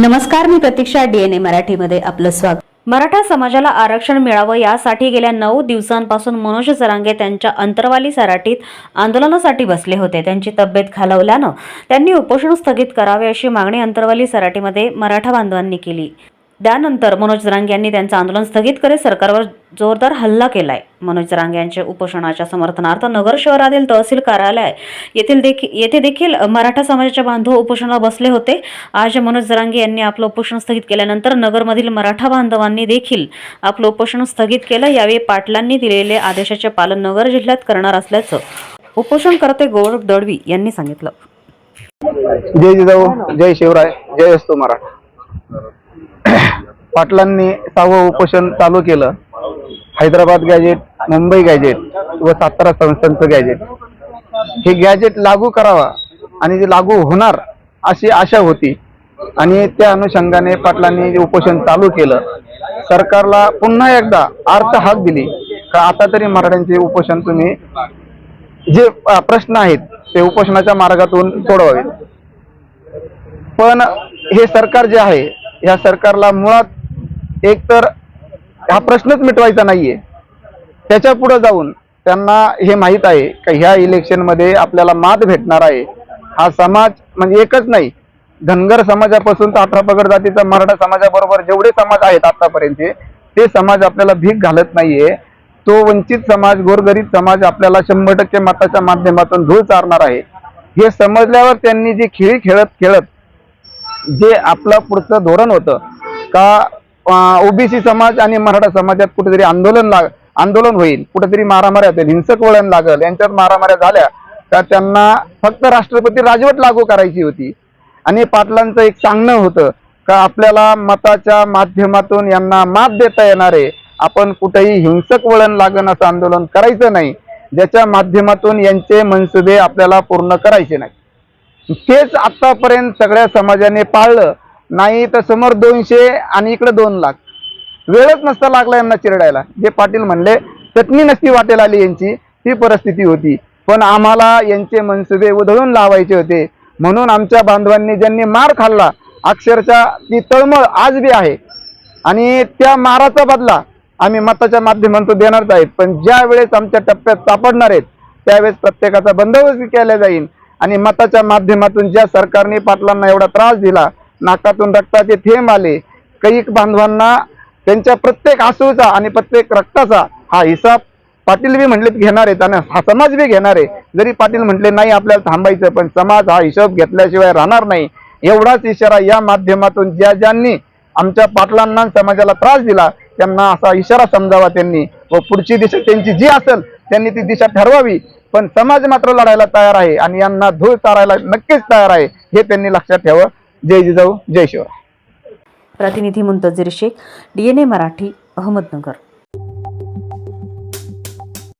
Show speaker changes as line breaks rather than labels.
नमस्कार मी प्रतीक्षा डीएनए मराठीमध्ये आपलं स्वागत. मराठा समाजाला आरक्षण मिळावं यासाठी गेल्या नऊ दिवसांपासून मनोज सरांगे त्यांच्या अंतरवाली सराटीत आंदोलनासाठी बसले होते. त्यांची तब्येत खालवल्यानं त्यांनी उपोषण स्थगित करावे अशी मागणी अंतरवाली सराटीमध्ये मराठा बांधवांनी केली. त्यानंतर मनोज जरांगे यांनी त्यांचं आंदोलन स्थगित करत सरकारवर जोरदार हल्ला केलाय. मनोज रांगे यांच्या उपोषणाच्या समर्थनार्थ नगर शहरातील तहसील कार्यालय येथील देखील येथे देखील मराठा समाजाच्या बांधव उपोषणाला बसले होते. आज मनोज जरांगे यांनी आपलं उपोषण स्थगित केल्यानंतर नगरमधील मराठा बांधवांनी देखील आपलं उपोषण स्थगित केलं. यावेळी पाटलांनी दिलेले आदेशाचे पालन नगर जिल्ह्यात करणार असल्याचं उपोषणकर्ते गौरव दळवी यांनी सांगितलं.
जय जिजाऊ जय शिवराय जय असतो मराठा. पाटलांनी सहावं उपोषण चालू केलं. हैदराबाद गॅजेट मुंबई गॅजेट व सातारा संस्थांचं गॅजेट हे गॅजेट लागू करावा आणि जे लागू होणार अशी आशा होती. आणि त्या अनुषंगाने पाटलांनी जे उपोषण चालू केलं सरकारला पुन्हा एकदा अर्थ हाक दिली. का आता तरी मराठ्यांचे उपोषण तुम्ही जे प्रश्न आहेत ते उपोषणाच्या मार्गातून सोडवावे. पण हे सरकार जे आहे या सरकारला मुळात एक तर हा प्रश्नच मिटवायचा नाहीये. त्याच्या पुढे जाऊन त्यांना हे माहीत आहे का ह्या इलेक्शनमध्ये आपल्याला मात भेटणार आहे. हा समाज म्हणजे एकच नाही. धनगर समाजापासून तर अठरा पगड जातीचा मराठा समाजाबरोबर जेवढे समाज आहेत आतापर्यंतचे ते समाज आपल्याला भीक घालत नाहीये. तो वंचित समाज गोरगरीब समाज आपल्याला शंभर टक्के मताच्या माध्यमातून धूळ चारणार आहे. हे समजल्यावर त्यांनी जी खेळी खेळत खेळत जे आपलं पुढचं धोरण होतं का ओबीसी समाज आणि मराठा समाजात कुठेतरी आंदोलन लाग आंदोलन होईल कुठेतरी मारामाऱ्या होतील हिंसक वळण लागल यांच्यात मारामाऱ्या झाल्या तर त्यांना फक्त राष्ट्रपती राजवट लागू करायची होती. आणि पाटलांचं एक सांगणं होतं का आपल्याला मताच्या माध्यमातून यांना मात देता येणार आहे. आपण कुठेही हिंसक वळण लागण असं आंदोलन करायचं नाही. ज्याच्या माध्यमातून यांचे मनसुबे आपल्याला पूर्ण करायचे नाही तेच आतापर्यंत सगळ्या समाजाने पाळलं. नाही तर समोर दोनशे आणि इकडे दोन लाख. वेळच नसता लागला यांना चिरडायला. जे पाटील म्हणले चटणी नसती वाटेल आली यांची. ती परिस्थिती होती. पण आम्हाला यांचे मनसुबे उधळून लावायचे होते. म्हणून आमच्या बांधवांनी ज्यांनी मार खाल्ला अक्षरशः ती तळमळ आज बी आहे. आणि त्या माराचा बदला आम्ही मताच्या माध्यमातून देणारच आहेत. पण ज्या वेळेस आमच्या टप्प्यात सापडणार आहेत त्यावेळेस प्रत्येकाचा बंदोबस्त केला जाईल. आणि मताच्या माध्यमातून ज्या सरकारने पाटलांना एवढा त्रास दिला नाकातून रक्ताचे थेंब आले कैक बांधवांना त्यांच्या प्रत्येक आसूचा आणि प्रत्येक रक्ताचा हा हिसाब पाटील बी म्हणले घेणार आहेत आणि हा समाज बी घेणार आहे. जरी पाटील म्हटले नाही आपल्याला थांबायचं पण समाज हा हिशोब घेतल्याशिवाय राहणार नाही. एवढाच इशारा या माध्यमातून ज्या ज्यांनी आमच्या पाटलांना समाजाला त्रास दिला त्यांना असा इशारा समजावा त्यांनी. व पुढची दिशा त्यांची जी असेल त्यांनी ती दिशा ठरवावी. पण समाज मात्र लढायला तयार आहे आणि यांना धूळ चारायला नक्कीच तयार आहे हे त्यांनी लक्षात ठेवा जय जिजाऊ जय शिवराय
प्रतिनिधी मुंतजीर शेख डीएनए मराठी अहमदनगर.